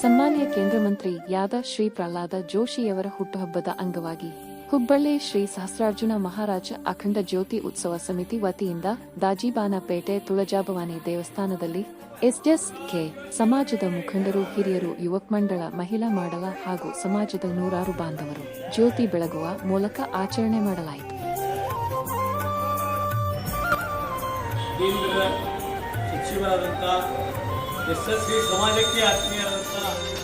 ಸನ್ಮಾನ್ಯ ಕೇಂದ್ರ ಮಂತ್ರಿ ಯಾದ ಶ್ರೀ ಪ್ರಹ್ಲಾದ ಜೋಶಿಯವರ ಹುಟ್ಟುಹಬ್ಬದ ಅಂಗವಾಗಿ ಹುಬ್ಬಳ್ಳಿ ಶ್ರೀ ಸಹಸ್ರಾರ್ಜುನ ಮಹಾರಾಜ ಅಖಂಡ ಜ್ಯೋತಿ ಉತ್ಸವ ಸಮಿತಿ ವತಿಯಿಂದ ದಾಜಿಬಾನಪೇಟೆ ತುಳಜಾಭವಾನಿ ದೇವಸ್ಥಾನದಲ್ಲಿ ಎಸ್ಎಸ್ ಕೆ ಸಮಾಜದ ಮುಖಂಡರು, ಹಿರಿಯರು, ಯುವಕ ಮಂಡಳ, ಮಹಿಳಾ ಮಾಡಲ ಹಾಗೂ ಸಮಾಜದ ನೂರಾರು ಬಾಂಧವರು ಜ್ಯೋತಿ ಬೆಳಗುವ ಮೂಲಕ ಆಚರಣೆ ಮಾಡಲಾಯಿತು. ಕೇಂದ್ರ ಸಚಿವರಾದಂಥ ಎಸ್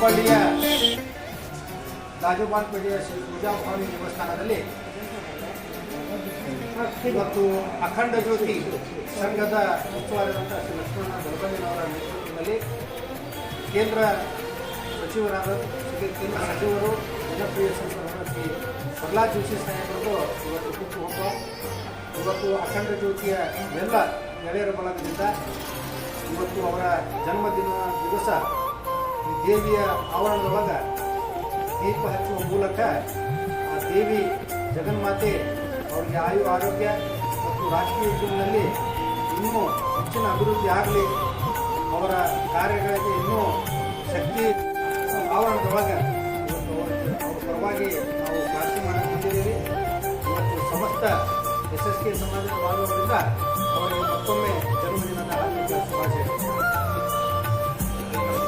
ಹುಬ್ಬಳ್ಳಿಯ ರಾಜಭವನಪೇಟೆಯ ಶ್ರೀ ಪೂಜಾ ಸ್ವಾಮಿ ದೇವಸ್ಥಾನದಲ್ಲಿ ಮತ್ತು ಅಖಂಡ ಜ್ಯೋತಿ ಸಂಘದ ಉಸ್ತುವಾರಿಯಾದಂಥ ಶ್ರೀ ಲಕ್ಷ್ಮಣ ಅವರ ನೇತೃತ್ವದಲ್ಲಿ ಕೇಂದ್ರ ಸಚಿವರಾದ ಕೇಂದ್ರ ಸಚಿವರು ಜನಪ್ರಿಯ ಸಂಸದರಾದ ಶ್ರೀ ಪ್ರಹ್ಲಾದ್ ಜೋಶಿ ಸಾಹೇಬರದು ಇವತ್ತು ಹುಟ್ಟುಹಬ್ಬ ಇವತ್ತು ಅಖಂಡ ಜ್ಯೋತಿಯ ಎಲ್ಲ ಗೆಳೆಯರ ಬಳಗದಿಂದ ಇವತ್ತು ಅವರ ಜನ್ಮದಿನ ದಿವಸ ಈ ದೇವಿಯ ಆವರಣದೊಳಗೆ ದೀಪ ಹಚ್ಚುವ ಮೂಲಕ ಆ ದೇವಿ ಜಗನ್ಮಾತೆ ಅವರಿಗೆ ಆಯು, ಆರೋಗ್ಯ ಮತ್ತು ರಾಷ್ಟ್ರೀಯ ಜೀವನದಲ್ಲಿ ಇನ್ನೂ ಹೆಚ್ಚಿನ ಅಭಿವೃದ್ಧಿ ಆಗಲಿ. ಅವರ ಕಾರ್ಯಗಳಿಗೆ ಇನ್ನೂ ಶಕ್ತಿ ಆವರಣದೊಳಗೆ ಇವತ್ತು ಅವರ ಪರವಾಗಿ ನಾವು ಪ್ರಾರ್ಥನೆ ಮಾಡುತ್ತಿದ್ದೇವೆ ಇವತ್ತು ಸಮಸ್ತ ಎಸ್ ಎಸ್ ಕೆ ಸಮಾಜದ ಭಾಗವರಿಂದ ಅವರಿಗೆ ಮತ್ತೊಮ್ಮೆ